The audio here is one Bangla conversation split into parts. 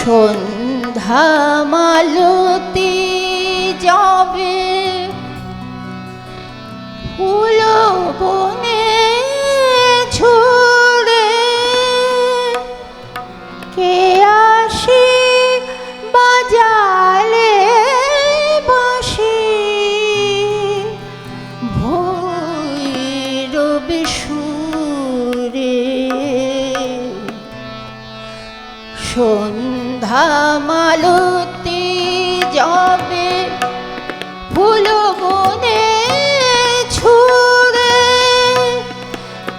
সন্ধ্যা মালতি যাবে সন্ধ্যা মালতি যাবে ফুল বনে ছুড়ে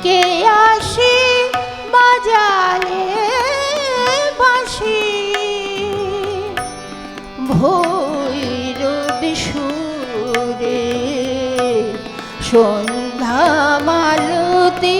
কে আসি বাজালে বাঁশি ভৈরব সুরে সন্ধ্যা মালতি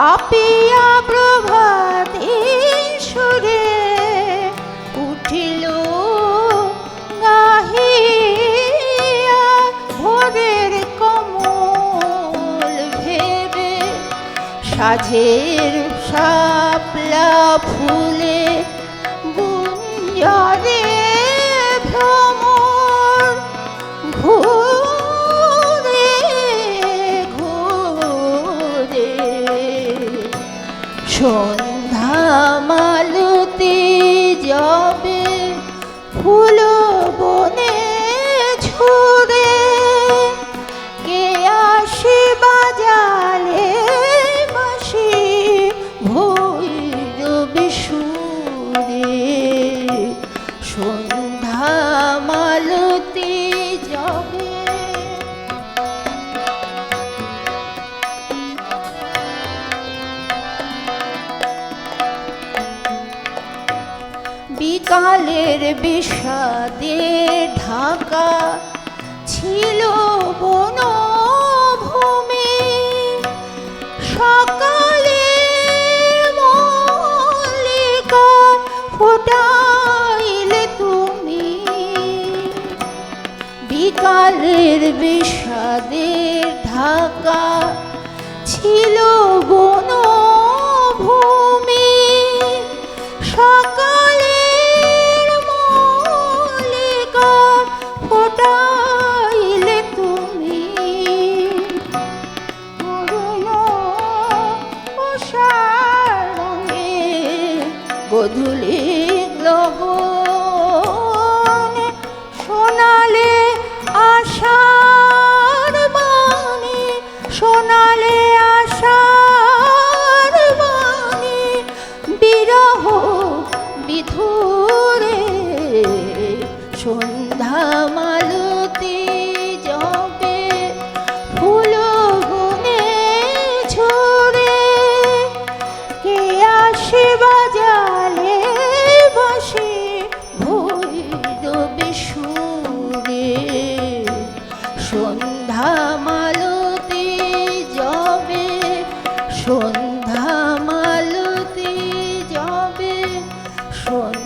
পাপিয়া প্রভাতে সুরে উঠিল গাহিয়া ভোরের কমল ভেবে সাঝের শাপলা ফুলে গুঞ্জরে ভ্রমর সন্ধ্যা মালতি যাবে ফুল বনে ছুড়ে। কে আসি বাজালে বাসি ভৈরব সুরে। সন্ধ্যা বিকালের বিষাদে ঢাকা ছিল বনভূমি। সকালে মল্লিকা ফোটাইলে তুমি। বিকালের বিষাদে ঢাকা ছিল গধূলি লগনে সন্ধ্যা মালতি যাবে সন্ধ্যা সন্ধ্যা